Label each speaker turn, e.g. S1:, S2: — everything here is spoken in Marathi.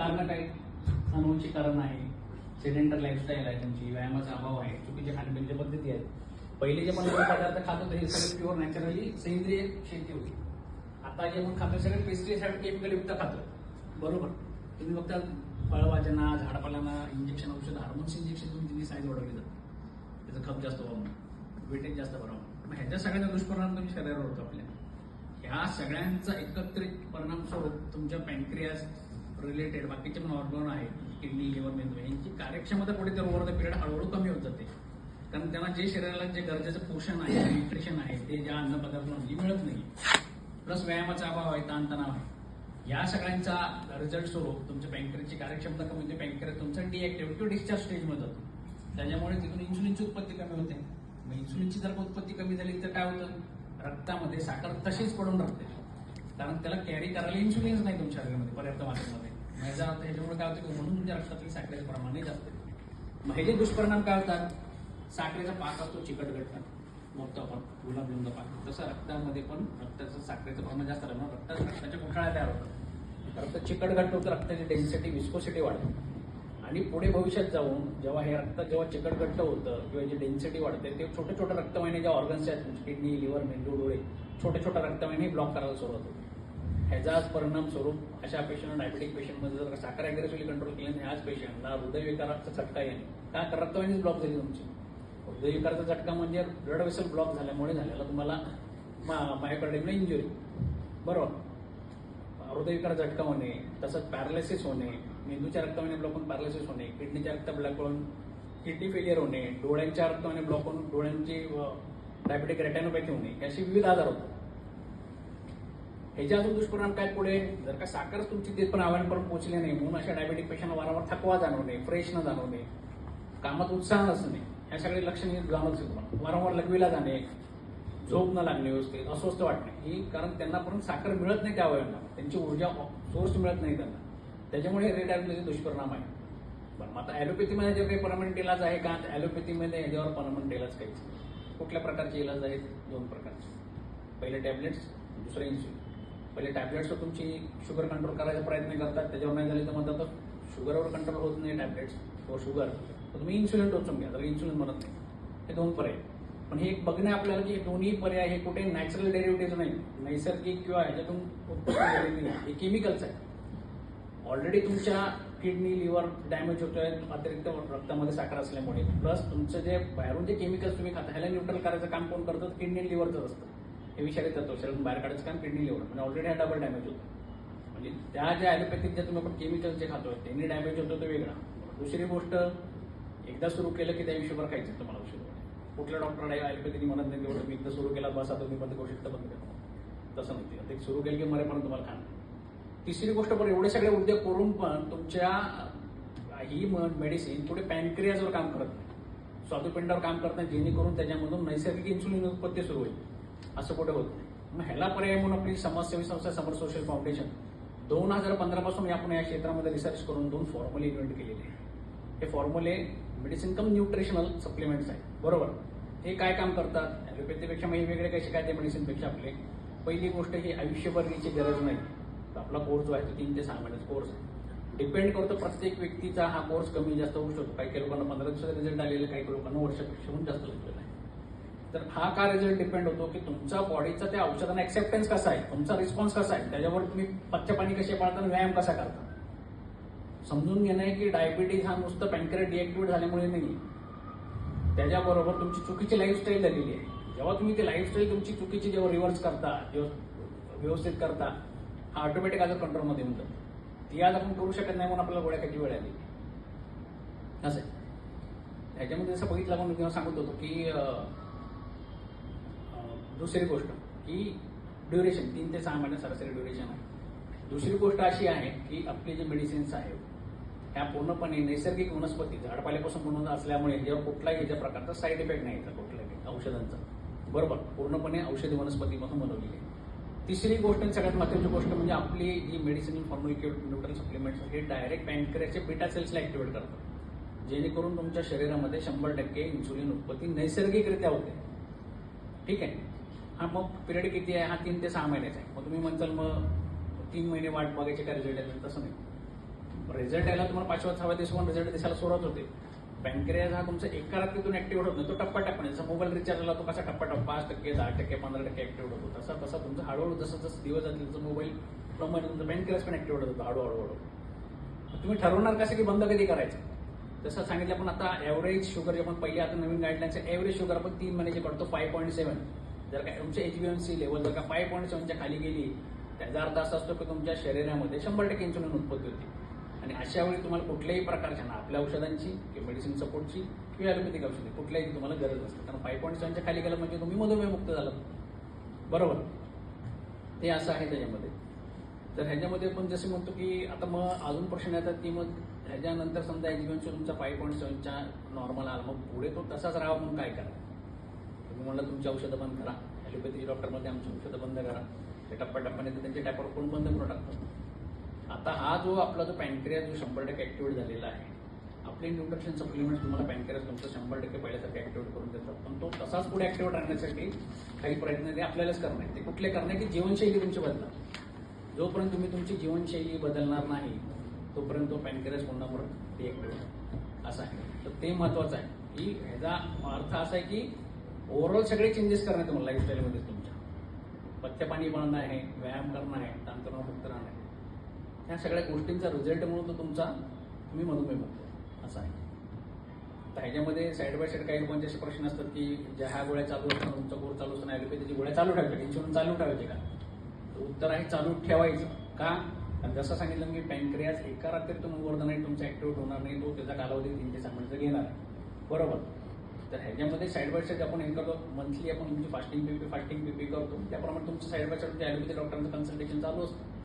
S1: कारणं काय? कारण आहे. सेडेंटर लाईफस्टाईल आहे त्यांची व्यायामाचा अभाव आहे. चुकीच्या खाण्यापिण्याच्या पद्धती आहेत. पहिले जे पण पदार्थ खात होते हे सगळे प्युअर नॅचरली सेंद्रिय शेती होती. आता जे आपण खातो सगळे पेस्टिसाईड केमिकल युक्त खातो बरोबर. तुम्ही फक्त फळभाज्यांना झाडपाल्यांना इंजेक्शन औषध हार्मोन्स इंजेक्शन तुम्ही त्यांनी साईज वाढवली जातात त्याचं खप जास्त व्हावं वेटेज जास्त भरावं मग ह्याच्या सगळ्याचा दुष्परिणाम तुमच्या शरीरावर होतो आपल्या. ह्या सगळ्यांचा एकत्रित परिणाम स्वरूप तुमच्या पॅन्क्रियास रिलेटेड बाकीचे पण ऑर्गन आहेत. किडनी लिव्हर मेंदू यांची कार्यक्षमता पुढे तर ओव्हर द पिरियड हळूहळू कमी होत जाते. कारण त्यांना जे शरीराला जे गरजेचं पोषण आहे न्यूट्रिशन आहे ते ज्या अन्न पदार्थांमध्ये म्हणजे मिळत नाही. प्लस व्यायामाचा अभाव आहे ताणतणाव आहे. या सगळ्यांचा रिझल्ट स्वरूप तुमच्या बँकेची कार्यक्षमता कमी होते बँकेत तुमचा डिएक्टिव्ह किंवा डिस्चार्ज स्टेजमध्ये जातो. त्याच्यामुळे तिथून इन्सुलिनची उत्पत्ती कमी होते. मग इन्सुलिनची जर उत्पत्ती कमी झाली तर काय होतं? रक्तामध्ये साखर तशीच पडून राहते. कारण त्याला कॅरी करायला इन्सुलिन्स नाही तुमच्या शरीरामध्ये पर्याप्त मात्रामध्ये. याचा अर्थ ह्याच्यामुळे काय होतं की म्हणून तुमच्या रक्तातील साखरेचं प्रमाणही जास्त मग हे जे दुष्परिणाम काय होतात? साखरेचा पाक असतो चिकट घट्ट बघतो आपण गुलाबजामचा पाक. तसं रक्तामध्ये पण रक्ताचं साखरेचं प्रमाण जास्त राहतं. म्हणून रक्तात रक्ताच्या गुठळ्या तयार होतात. रक्त चिकट घट्ट होतं रक्ताची डेन्सिटी विस्कोसिटी वाढते. आणि पुढे भविष्यात जाऊन जेव्हा हे रक्त जेव्हा चिकट घट्ट होतं किंवा जे डेन्सिटी वाढते ते छोटे छोटे रक्तवाहिनी ज्या ऑर्गन्स आहेत किडनी लिव्हर मेंदू डोळे छोटे छोटे रक्तवाहिनी ब्लॉक करायला सुरुवात होते. ह्याचाच परिणाम स्वरूप अशा पेशंट डायबेटिक पेशंटमध्ये जर साखर अग्रेसिव्हली कंट्रोल केली नाही ह्याच पेशंटला हृदयविकाराचा झटका येईल का? तर रक्तवाहिनीच ब्लॉक झाली तुमची. हृदयविकाराचा झटका म्हणजे ब्लड वेसल ब्लॉक झाल्यामुळे झालेला तुम्हाला मायोकार्डियमला इंजुरी बरोबर? हृदयविकार झटका होणे तसंच पॅरालिसिस होणे मेंदूच्या रक्तवाहिनी ब्लॉक होऊन पॅरालिसिस होणे किडनीच्या रक्त ब्लॉक होऊन किडनी फेलियर होणे डोळ्यांच्या रक्तवाहिनी ब्लॉक होऊन डोळ्यांची डायबेटिक रेटॅनोपॅथी होणे अशी विविध आजार होतात. ह्याच्या अजून दुष्परिणाम काय पुढे? जर का साखर तुमची तिथपर्यंत आव्हानपर्यंत पोहोचले नाही म्हणून अशा डायबेटिक पेशंट वारंवार थकवा जाणवणे फ्रेश न जाणवणे कामात उत्साह नसणे ह्या सगळे लक्षणे जाणवत तुम्हाला. वारंवार लघवीला जाणे झोप न लागणे व्यवस्थित अस्वस्थ वाटणे. ही कारण त्यांना पण साखर मिळत नाही त्या वयांना त्यांची ऊर्जा सोर्स मिळत नाही त्यांना. त्याच्यामुळे रेड ॲलोपॅथीचे दुष्परिणाम आहे पण आता ॲलोपॅथीमध्ये जे काही परमनंट इलाज आहे का? ॲलोपॅथीमध्ये ह्याच्यावर परमनंट इलाज काहीच कुठल्या प्रकारचे इलाज आहेत? दोन प्रकारचे. पहिले टॅबलेट्स दुसरे इन्सुलिन पहिले टॅबलेट्सवर तुमची शुगर कंट्रोल करायचा प्रयत्न करतात त्याच्यावर नाही झाले तर म्हणतात शुगरवर कंट्रोल होत नाही टॅबलेट्स किंवा शुगर. तर तुम्ही इन्सुलिन टोचून घ्या तर इन्सुलिन म्हणत नाही. हे दोन पर्याय. पण हे एक बघणे आपल्याला की हे दोन्ही पर्याय हे कुठे नॅचरल डेरिव्हेटिव्ह नाही. नैसर्गिक किंवा ह्याच्यातून उत्पन्न हे केमिकल्स आहे ऑलरेडी तुमच्या किडनी लिव्हर डॅमेज होतोय अतिरिक्त रक्तामध्ये साखर असल्यामुळे. प्लस तुमचं जे बाहेरून जे केमिकल्स तुम्ही खाता ह्याला न्यूट्रल करायचं काम कोण करतं? किडनी लिव्हरचं असतं. हे विषारी तत्व शरीरातून बाहेर काढायचं काम किडनी लिव्हर म्हणजे ऑलरेडी हा डबल डॅमेज होतो. म्हणजे त्या ज्या ॲलोपॅथिक ज्या तुम्ही आपण केमिकल जे खातोय त्यांनी डॅमेज होतो तो वेगळा. दुसरी गोष्ट एकदा सुरू केलं की त्या आयुष्यभर खायचं तुम्हाला औषध. कुठल्या डॉक्टर ॲलोपॅथीने म्हणत नाही तेवढं मी एकदा सुरू केला बस आता तुम्ही बंद करू शकता बंद करा. तसं नाही. ते सुरू केलं की मरेपर्यंत तुम्हाला खाणं तिसरी गोष्ट पण एवढे सगळे उद्योग करून पण तुमच्या ही मेडिसिन पुढे पॅनक्रियाजवर काम करत नाही. स्वादुपिंडावर काम करत नाही जेणेकरून त्याच्यामधून नैसर्गिक इन्सुलिन उत्पत्ती सुरू होईल. असं कुठे होत नाही. मग ह्याला पर्याय म्हणून आपली समाजसेवी संस्था समर सोशल फाउंडेशन दोन हजार पंधरा पासून आपण या क्षेत्रामध्ये रिसर्च करून दोन फॉर्म्युले इन्व्हेंट केलेले आहेत. हे फॉर्म्युले मेडिसिन कम न्यूट्रिशनल सप्लिमेंट्स आहेत. बरोबर? हे काय काम करतात? ॲलोपॅथीपेक्षा मग वेगळे कसे काय ते मेडिसिनपेक्षा आपले? पहिली गोष्ट ही आयुष्यभर गरज नाही. आपला कोर्स जो आहे तो तीन ते सहा महिन्याचा कोर्स आहे. डिपेंड करतो प्रत्येक व्यक्तीचा हा कोर्स कमी जास्त होऊ शकतो. काही काही लोकांना पंधरा दिवसाचा रिझल्ट आलेला काही लोकांना वर्षापेक्षा जास्त होऊ तर हा का रिझल्ट डिपेंड होतो की तुमचा बॉडीचा त्या औषधांना ऍक्सेप्टन्स कसा आहे? तुमचा रिस्पॉन्स कसा आहे? त्याच्यावर तुम्ही पच्चे पाणी कसे पाळता आणि व्यायाम कसा करता? समजून घेणं आहे की डायबिटीज हा नुसतं पॅनक्रेट डिएक्टिव्हेट झाल्यामुळे नाही. त्याच्याबरोबर तुमची चुकीची लाईफस्टाईल झालेली आहे. जेव्हा तुम्ही ती लाईफस्टाईल तुमची चुकीची जेव्हा रिव्हर्स करता जेव्हा व्यवस्थित करता हा ऑटोमॅटिक आजार कंट्रोलमध्ये येऊन जातो. ती आज आपण करू शकत नाही म्हणून आपल्याला गोळ्या खायची वेळ आली? असं त्याच्यामध्ये जसं बघितलं आपण तेव्हा सांगत होतो की दुसरी गोष्ट की ड्युरेशन तीन ते सहा महिने सरासरी ड्युरेशन आहे. दुसरी गोष्ट अशी आहे की आपले जे मेडिसिन्स आहेत ह्या पूर्णपणे नैसर्गिक वनस्पती झाडपाल्यापासून बनवून असल्यामुळे याच्यावर कुठलाही याच्या प्रकारचा साईड इफेक्ट नाही येतात कुठल्याही औषधांचा. बरोबर? पूर्णपणे औषधी वनस्पतीपासून बनवलेली आहे. तिसरी गोष्ट आणि सगळ्यात महत्वाची गोष्ट म्हणजे आपली जी मेडिसिन फॉर्म्युल न्यूट्रल सप्लिमेंट्स हे डायरेक्ट पॅनक्रियाचे बीटा सेल्सला ऍक्टिव्हेट करतात. जेणेकरून तुमच्या शरीरामध्ये शंभर टक्के इन्सुलिन उत्पत्ती नैसर्गिकरित्या होते. ठीक आहे. हा मग पिरियड किती आहे? हा तीन ते सहा महिन्याचा आहे. मग तुम्ही म्हणताल मग तीन महिने वाट बघायचे काय रिझल्ट आहे तसं नाही. रिझल्ट यायला तुम्हाला पाचव्या सहाव्या दिवसावर रिझल्ट दिसायला सुरुवात होते. पॅनक्रियाज हा तुमचा एका रात्रीतून ऍक्टिव्ह होत नाही. तो टप्पा टप्प्याने जसा मोबाईल झाला तो कसा टप्पा टप्पा पाच टक्के दहा टक्के पंधरा टक्के ऍक्टिव्ह होतो तसा तसा तुमचा हळूहळू जसं जसं दिवस जातील तसं मोबाईल प्रमाणे तुमचा पॅनक्रियाज पण ऍक्टिव्ह होत होतो हळूहळू. तुम्ही ठरवणार कसं की बंद कधी करायचं? जसं सांगितलं पण आता ॲव्हरेज शुगर जे आपण पहिले आता नवीन गाईडलाईन्स ॲव्हरेज शुगर आपण तीन महिन्याचे करतो फाय पॉईंट सेवन जर का तुमच्या H B N C level जर का फाय पॉईंट सेवनच्या खाली गेली त्याचा अर्थ असा असतो की तुमच्या शरीरामध्ये शंभर टक्के इन्सुलिन उत्पत्ती होते. आणि अशा वेळी तुम्हाला कुठल्याही प्रकारच्या ना आपल्या औषधांची किंवा मेडिसिन सपोर्टची किंवा ॲलोपॅथिक औषधी कुठल्याही तुम्हाला गरज नसते. कारण फाय पॉईंट सेवनच्या खाली गेलं म्हणजे तुम्ही मधुमेहमुक्त झालं बरोबर? ते असं आहे त्याच्यामध्ये. तर ह्याच्यामध्ये पण जसं म्हणतो की आता मग अजून प्रश्न येतात की मग ह्याच्यानंतर समजा एक्झिबिशन तुमचा फाईव्ह पॉईंट सेवनच्या नॉर्मल आला मग पुढे तो तसाच राहा म्हणून काय करा? तुम्ही म्हणलं तुमची औषधं बंद करा. ॲलोपॅथी डॉक्टरमध्ये आमची औषधं बंद करा. ते टप्प्याटप्प्याने ते त्यांच्या टॅपवर कोण बंद करून टाकतो आता हा जो आपला जो पॅन्क्रिया जो शंभर टक्के ॲक्टिवेट झालेला आहे आपले न्यूट्रिशन सप्लिमेंट्स तुम्हाला पॅनक्रियास तुमचं शंभर टक्के पहिल्यासाठी ॲक्टिवेट करून देतात. पण तो तसाच पुढे ॲक्टिवेट राहण्यासाठी काही प्रयत्न ते आपल्यालाच करणे ते कुठले करणार की जीवनशैली तुमची बदला जोपर्यंत तुम्ही तुमची जीवनशैली बदलणार नाही तोपर्यंत तो पॅनक्रियास पुन्हा परत डिएक्टिव्हेट असं आहे. तर ते महत्वाचं आहे. की ह्याचा अर्थ असा आहे की ओव्हरऑल सगळे चेंजेस करणे तुम्हाला लाईफस्टाईलमध्ये तुमच्या. पथ्य पाणी बनणं आहे व्यायाम करणं आहे ताणतणावमुक्त राहणं आहे. ह्या सगळ्या गोष्टींचा रिझल्ट म्हणून तो तुमचा तुम्ही मधुमेह असं आहे. तर ह्याच्यामध्ये साईड बाय साईड काही लोकांचे असे प्रश्न असतात की ज्या ह्या गोळ्या चालू असतात तुमचा कोर्स चालू असताना ॲलोपॅथीची गोळ्या चालू ठेवायच्या इन्शुरन्स चालू ठेवायचे का? तर उत्तर आहे चालू ठेवायचं. का? कारण जसं सांगितलं की पॅनक्रियाज एका रात्रीतून उघडणार नाही तुमचा ऍक्टिव्हेट होणार नाही तो त्याचा कालावधी तीन ते सहा महिन्याचा घेणार बरोबर? तर ह्याच्यामध्ये साईड बाय साईड आपण हे करतो. मंथली आपण तुमची फास्टिंग पीपी फास्टिंग पीपी करतो. त्याप्रमाणे तुमचं साईड बाय साईड ॲलोपॅथी डॉक्टरांचं कन्सल्टेशन चालू असतं.